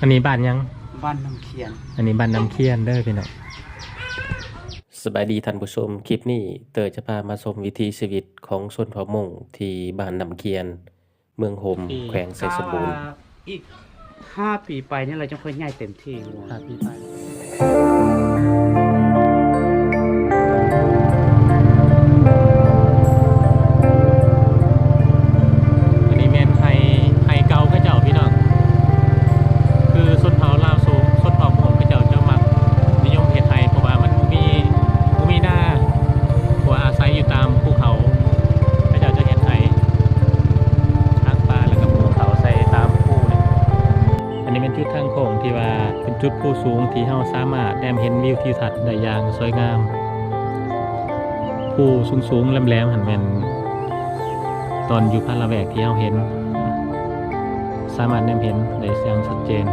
อันนี้บ้านยัง บ้านน้ำเขียน อันนี้บ้านน้ำเคียนเด้อพี่น้องสบายดีท่านผู้ชม คลิปนี้เตอจะพามาชมวิถีชีวิตของชนเผ่ามงที่บ้านน้ำเคียน เมืองโฮมแขวงไซสมบูรณ์กาว่าอีกห้าปีไปเนี่ยเราจะค่อยง่ายเต็มที่งัวครับพี่ไป จุดภูสูงที่เฮาสามารถแนมเห็นวิวทิวทัศน์ได้อย่างสวยงามภูสูงๆแหลมๆหันแม่นตอนอยู่พาละแวกที่เฮาเห็น สามารถแนมเห็นได้อย่างชัดเจน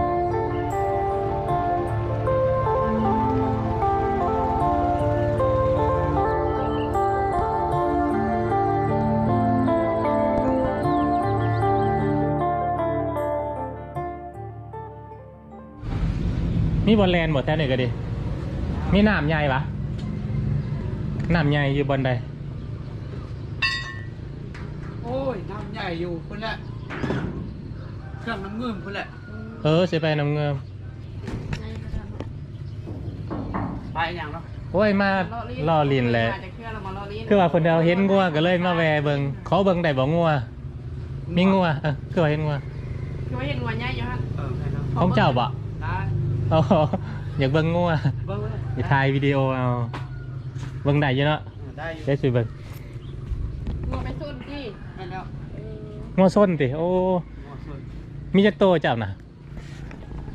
มีบอลแลนด์หมดแท้เลยก็ดิมีน้ำใหญ่ปะน้ำใหญ่อยู่บนใดโอ้ยน้ำใหญ่อยู่คนละเครื่องน้ำเงื่อมคนละเออสิไปน้ำเงิมไปอย่างเนาะโอ้ยมาล่อลินแหละจะเชื่อเรามาล่อลินคือว่าคนเดียวเห็นงัวก็เลยมาแวะเบิงขอเบิงได้บ่งัวมีงัวเออคือว่าเห็นงัวคือว่าเห็นหัวใหญ่อยู่ฮะเออให้เนาะของเจ้าบ่ได้ อ๋ออยากเบิงงัวเบิ้งเลยอยากถ่ายวิดีโอเอาเบิงได้อยู่เนาะเออได้อยู่เดี๋ยวสิเบิงงัวไปสุดที่ได้แล้วงัวส้นติโอ้งัวส่วนมีจักโตเจ้าน่ะ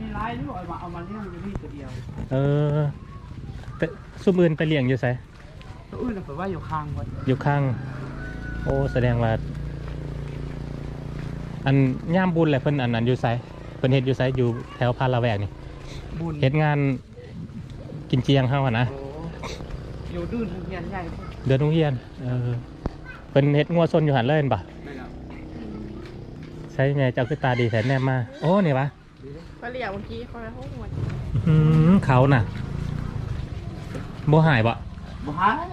มีร้ายด้วยเอามาเอามาเลี้ยงอยู่นี่ตัวเดียวเออแต่ซุมอื่นไปเลี้ยงอยู่ไสตัวอื่นเอาไปไว่าอยู่ข้างวัดอยู่ข้าง โอ้แสดงว่า อันย่ามบุญแหละเพิ่นอันนั้นอยู่ไสเพิ่นเฮ็ดอยู่ไสอยู่แถวพาละแวกนี่ บุญเฮ็ดงานกินเจียงเฮาอะนะโอ้อยู่ดื้นทางเพียนใหญ่พุ่นเดือนโรงเรียนเออเป็นเฮ็ดงัวซนอยู่หันเลยเห็นปะไม่แล้วใช่แม่เจ้าคือตาดีแสนแนมมา โอ้นี่ปะก็เหลี่ยมเมื่อกี้เขาไปห้องหัวอื้อหือเขาน่ะโบหายปะบ่หาย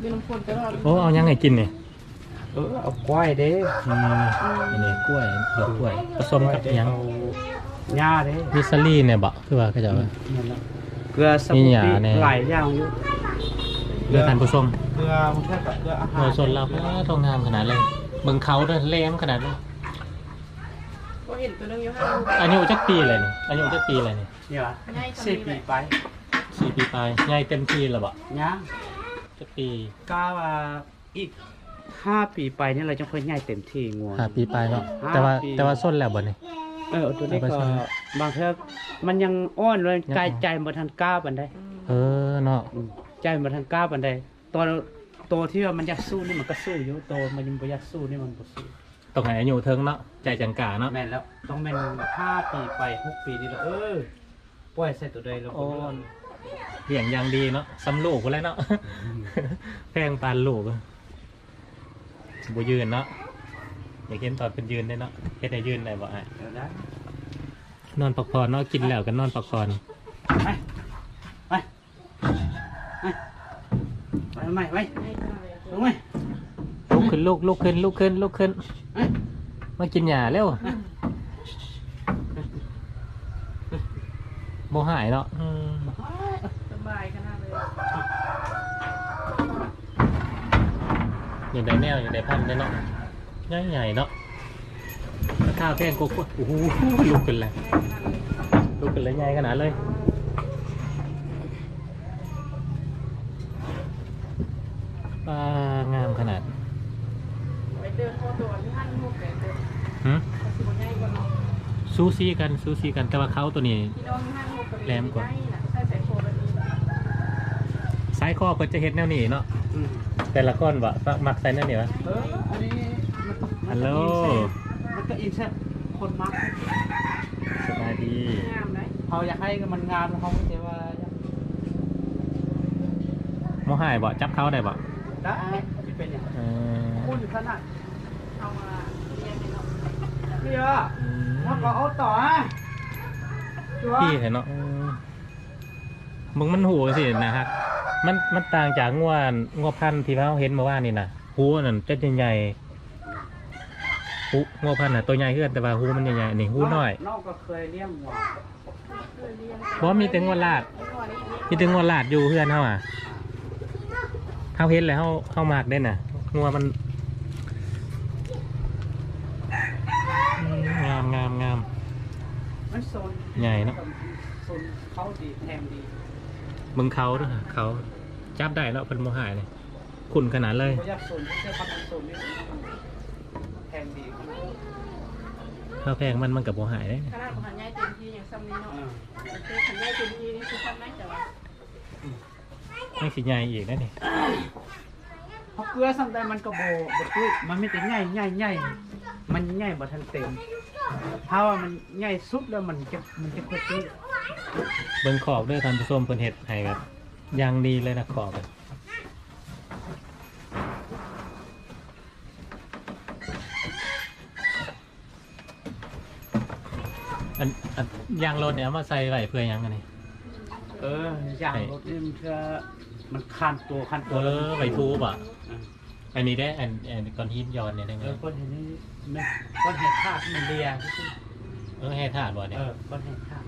มีน้ำฝนตลอดโอ้เอายังไงกินนี่เออเอาควายเด้อืมอันนี้กล้วยดอกกล้วยผสมกับหยัง หญ้าเด้มิสลี่เนี่ยบะคือว่าก็จะว่า นั่นแหละเกลือสมีมุนหญ้าไพรแน่ หลายอย่างอยู่เลือทานผู้ชมเกลือมันแค่กับเกลืออาหารงัวซนเราเออทองงามขนาดเลยเบิ่งเขาด้วยแหลมขนาดเลยก็เห็นตัวนึงอยู่ห้างอายุจักปีเลยนี่อายุจักปีเลยนี่เนี่ยวะใหญ่สี่ปีไปสี่ปีปลายใหญ่เต็มที่แล้วบะย่างจักปีกาว่าอีกห้าปีไปเนี่ยเราจะค่อยง่ายเต็มที่งัวห้าปีปลายเนาะห้าแต่ว่าปีแต่ว่าส้นแล้วบ่นี่ เออตัวนี้เอาไปก็ใช้บางเทอมันยังอ้อนเลยกายใจมาทันก้าวปันได้เออเนาะอืมใจมาทันก้าวปันได้ตอนโตที่ว่ามันอยากสู้นี่มันก็สู้อยู่โตมันยังไม่อยากสู้นี่มันบ่สู้ต้องให้อายุเทิงเนาะใจจังกาเนาะแม่นแล้วต้องแม่นห้าปีไปหกปีนี่แล้วเออปล่อยใส่ตัวใดแล้วโอ้เลี้ยงอย่างดีเนาะซ้ำลูกพุ่นแหล้วเนาะแพงปานลูกสบยืนเนาะ อยากเห็นตอนเป็นยืนได้เนาะเฮ็ดให้ยืนได้บ่อะเดี๋ยวนะนอนพักผ่อนเนาะกินแล้วก็นอนพักผ่อนไปไปไปไปไปไปลงไหมลุกขึ้นลูกลุกขึ้นลุกขึ้นลุกขึ้นไปมากินหญ้าเร็วบ่หายเนาะอืมสบายขนาดเลยอย่างใดแนวอย่างใดพันธุ์ได้เนาะ ใหญ่ๆเนาะราคาแพงกว่าโอ้โหลุกขึ้นเลยลูกเป็นเลยใหญ่ขนาดเลยปลางามขนาดไปเดินโคตัวที่ห้างลูกเลยเดินหืมสิบใหญ่กว่าเนาะซูซีกันซูซีกันแต่ว่าเขาตัวนี้พี่น้องห้างลูกแหลมกว่าใส่ใส่โคแบบนี้ซ้ายข้อเพิ่นจะเฮ็ดแนวนี้เนาะอืมแต่ละก้อนวะมักใส่แนวนี้วะเอออันนี้มัน ฮัลโหลมันก็อินเซ็ตคนมักสบายดีงามเลยเขาอยากให้มันงามแล้วเขาไม่ใช่ว่าอยากโมหายบ่จับเขาได้บ่ได้ที่เป็นอย่างเออคุณขนาดเอามาเรียนในเนาะเพี่อะอืมแล้วก็เอาต่ออะชัวร์พี่เห็นเนาะอืมมึงมันหูสินะฮะมันมันต่างจากงวดงวดพันธุ์ที่เราเห็นเมื่อวานนี่นะหูนั่นเจ็ดใหญ่ๆ หูงวพันธุ์น่ะตัวใหญ่ขึ้นแต่ว่าหูมันใหญ่ๆนี่หูน้อยนองก็เคยเลี้ยงวัวเพราะมีแต่งวดลาดมีแต่งวดลาดอยู่เพื่อนเฮาอะเฮาเห็นแล้วเฮาเฮามากได้น่ะงวมันงามงามงามมันโซนใหญ่เนอะโซนเขาดีแทงดีมึงเขาด้วยเขาจับได้แล้วเป็นโมหายเลยขุนขนาดเลย แทงดีข้าวแพงมันมันกับโมหายเลยขนาดของหันใหญ่เต็มที่อย่างซ้ำนี้เนาะอ่าคือหันใหญ่เต็มที่นี่คือซ้ำไหนแต่ว่าไม่สิใหญ่อีกนะนี่เพราะเกลือสัมใดมันก็โบโบตุ้ยมันไม่แต่ใหญ่ใหญ่ใหญ่มันใหญ่บ่ทันเต็มถ้าว่ามันใหญ่สุดแล้วมันจะมันจะค่อยตุ้ยเบิ่งขอบด้วยท่านผู้ชมเพิ่นเฮ็ดให้แบบอยางดีเลยนะขอบ อะอันอันยางรถเนี่ยเอามาใส่ไว้เพื่อหยังกันนี่เอออย่างรถนี่มันก็มันคันตัวคันเอตัวแล้วอมันไว้ทูบอะ อ่าอันนี้ได้อันอันก้อนหินย้อนเนี่ยได้ไงเออก้อนเห็นนี่มันก้อนเห็ดธาตุมันเลียเออให้ถาดบ่เนี่ย เออก้อนเห็ดธาตุ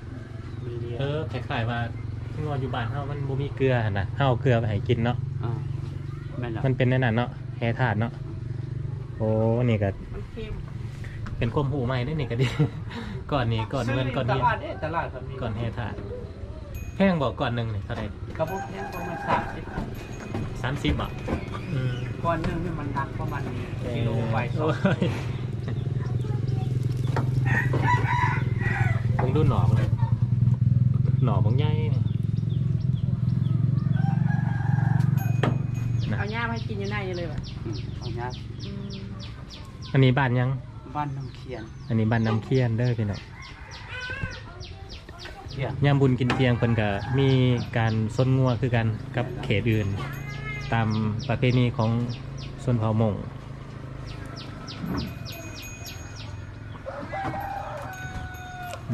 มันเลียเออคล้ายๆว่าที่ว่าอยู่บ้านเฮามันบ่มีเกลือหั่นนะเฮาเอาเกลือไปให้กินเนาะ อ่าแม่นละมันเป็นแนั่นน่ะเนาะแฮถาดเนาะ โอ้ นี่ก็มันเค็มเป็นความหูใหม่ได้นี่ก็ดี ก่อนนี้ก่อนเงินก่อนตนี้ลาดเด้ตลาดก็มีก่อนแฮถาดแพงบอกก่อนหนึ่งนี่เท่าไหร่กระบอกแพงประมาณสามสิบสามสิบอะอืมก้อนหนึงนี่มันหนักประมาณกิโลไปสองโอ้ยมึงดูหนอกเลยหนอกมึงใหญ่นี่นะเอาหญ้ามาให้กินอยู่ในเลยว่ะอืมเอาเนี้ยอืมอันนี้บ้านยัง บ้านน้ำเคียนอันนี้บ้านน้ำเคียนเด้อพี่น้องเคียนยามบุญกินเทียงเพิ่นก็มีการส้นงัวคือกันกับเขตอื่น ตามประเพณีของชนเผ่ามง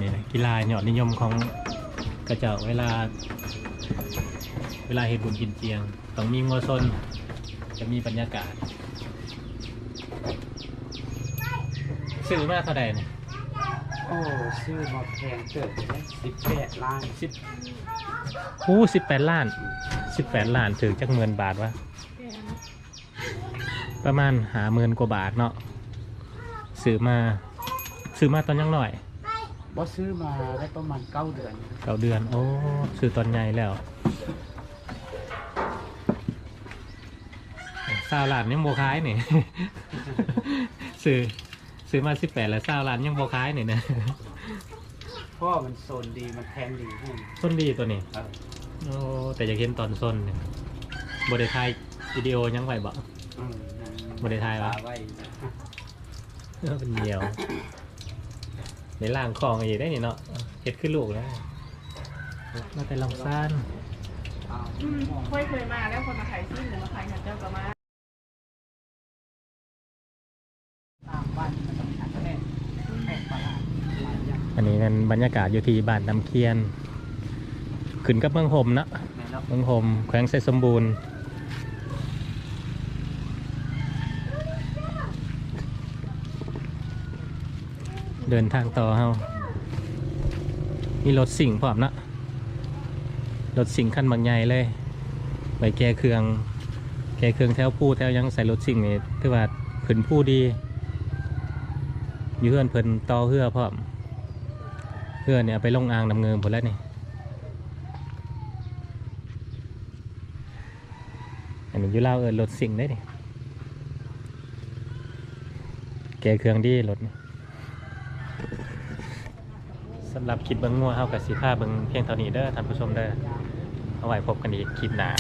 นี่นะกีฬายอดนิยมของกระเจ้าเวลา เวลาเฮ็ดบุญกินเทียง ต้องมีงัวซนจะมีบรรยากาศ ซื้อมาเท่าใดเนี่ยโอ้ซื้อมาแพงเกิดสิบแปดล้านสิบอู้สิบแปดล้านสิบแปดล้านถึงจักหมื่นบาทวะแค่นั้นประมาณหาหมื่นกว่าบาทเนาะซื้อมาซื้อมาตอนยังหน่อยบ่ซื้อมาได้ประมาณเก้าเดือนเก้าเดือน โอ้ซื้อตอนใหญ่แล้วซาวล้านยังโบคายนี่ ซื้อ ซื้อมาสิบแปดแล้วซาวล้านยังโบคายนี่นะเพราะว่ามันโซนดีมันแพงดีให้ส้นดีตัวนี้เออโอ้แต่อยากเห็นตอนส้นเนี่ยบไดทายวิดีโอยังไหวบ่ อืมบ่ได้ถ่ายวะไว้เออเป็นเหนียวในล่างคลองอีกได้นี่เนาะเห็ดขึ้นลูกแล้วมาแต่ลำซ่านเอา อืมค่อยเคยมาแล้วคนมาขายซิ่งหรือมาขายหันเจ้าก็มา ตามบ้านมันต้องหาแม่แม่ปลาร้าหลาย อย่างอันนี้นั่นบรรยากาศอยู่ที่บ้านน้ำเคียน ขึ้นกับเมืองโฮมเนาะแม่แล้วเมืองโฮมแขวงไซสมบูรณ์ เดินทางต่อเฮามีรถสิ่งพร้อมเนาะรถสิ่งคันบางใหญ่เลยไปแก้เครื่องแก้เครื่องแถวผู้แถวยังใส่รถสิ่งนี่ถือว่าขึ้นผู้ดีอยู่เพื่อนเพิ่นต่อเฮือพร้อม เฮือเนี่ยไปลงอ่างนำเงินหมดแล้วนี่อันนี้อยูเล่าเออรถสิ่งได้ดิแกเครื่องดีรถสำหรับคลิปเบิ้งงัวเฮากับสีผ้าเบิ้งเพียงเท่านี้เด้อท่านผู้ชมเด้อเอาไว้พบกันอีกคลิปหน้า